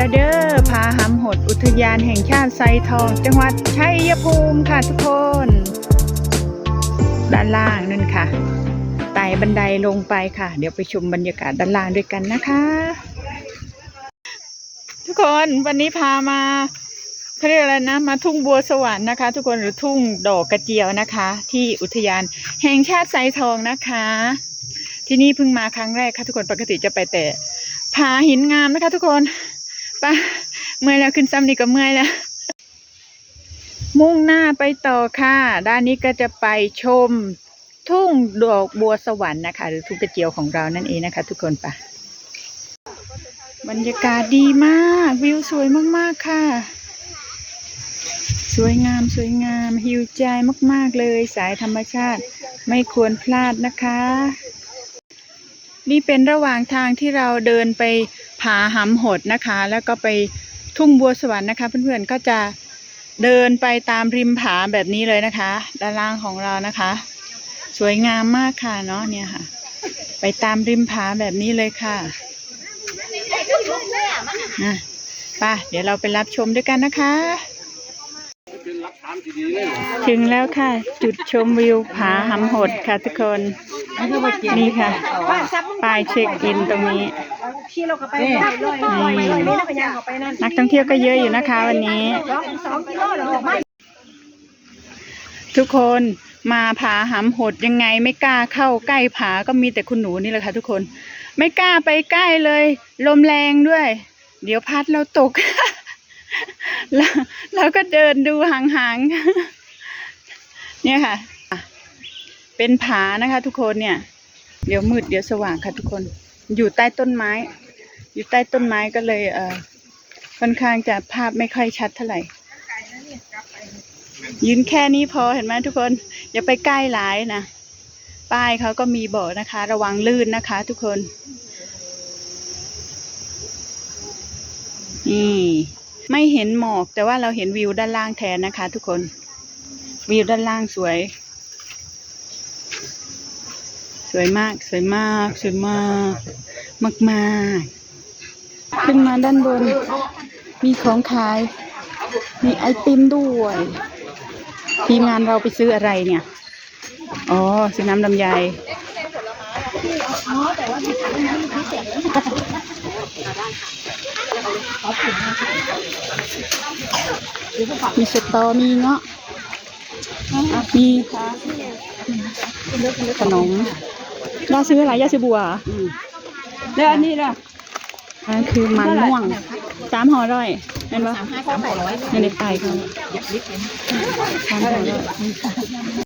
แล้วเด้อพาหำหดอุทยานแห่งชาติไซทอง จังหวัดชัยภูมิค่ะทุกคน ด้านล่างนั่นค่ะไต่บันไดลงไปค่ะ เดี๋ยวไปชมบรรยากาศด้านล่างด้วยกันนะคะ ทุกคนวันนี้พามาเขาเรียกอะไรนะ มาทุ่งบัวสวรรค์นะคะ ทุกคนหรือทุ่งดอกกระเจียวนะคะ ที่อุทยานแห่งชาติไซทองนะคะ ที่นี่เพิ่งมาครั้งแรกค่ะทุกคนปกติจะไปแต่ผาหินงามนะคะ ทุกคน ปะเมื่อยแล้วขึ้นซ้ำนี่ก็เมื่อยแล้ว มุ่งหน้าไปต่อค่ะ ด้านนี้ก็จะไปชมทุ่งดอกบัวสวรรค์นะคะ หรือทุ่งกระเจียวของเรานั่นเองนะคะ ทุกคนปะบรรยากาศดีมาก วิวสวยมากๆค่ะ สวยงามสวยงามหิวใจมาก ๆ เลยสายธรรมชาติไม่ควรพลาดนะคะ นี่เป็นระหว่างทางที่เราเดินไปผาหำหดนะคะ แล้วก็ไปทุ่งบัวสวรรค์นะคะ เพื่อนๆก็จะเดินไปตามริมผาแบบนี้เลยนะคะ ด้านล่างของเรานะคะ สวยงามมากค่ะเนาะเนี่ยค่ะ ไปตามริมผาแบบนี้เลยค่ะอะป่ะเดี๋ยวเราไปรับชมด้วยกันนะคะ ถึงแล้วค่ะ จุดชมวิวผาหำหดค่ะทุกคน นี่ค่ะ ป้ายเช็คอินตรงนี้ขี่เราก็ไปได้เลยเลยเลยนี่เราก็ยังออกไปนั่นนักท่องเที่ยวก็เยอะอยู่นะคะวันนี้สองสองกิโลเราออกมาทุกคนมาผาหำหดยังไงไม่กล้าเข้าใกล้ผาก็มีแต่คุณหนูนี่แหละค่ะทุกคน ไม่กล้าไปใกล้เลย ลมแรงด้วย เดี๋ยวพัดเราตกแล้วเราก็เดินดูห่างๆเนี่ยค่ะ เป็นผานะคะ ทุกคนเนี่ย เดี๋ยวมืดเดี๋ยวสว่างค่ะทุกคน อยู่ใต้ต้นไม้ อยู่ใต้ต้นไม้ก็เลยเออค่อนข้างจะภาพไม่ค่อยชัดเท่าไหร่ยืนแค่นี้พอเห็นไหมทุกคน อย่าไปใกล้หลายนะป้ายเขาก็มีบอกนะคะ ระวังลื่นนะคะ ทุกคนนี่ไม่เห็นหมอกแต่ว่าเราเห็นวิวด้านล่างแทนนะคะ ทุกคน วิวด้านล่างสวย สวยมาก สวยมาก สวยมาก มากมากขึ้นมาด้านบน มีของขาย มีไอติมด้วย ทีมงานเราไปซื้ออะไรเนี่ย อ๋อ ซื้อน้ำลำไยมีสตอมีเงาะมีขนม ย่าซื้ออะไรย่าซื้อบัวเหรอแล้วอันนี้ล่ะอันนคือมันม่วงสามห่อร้อยเห็นปะในในไปายเขาสามห่อร้อย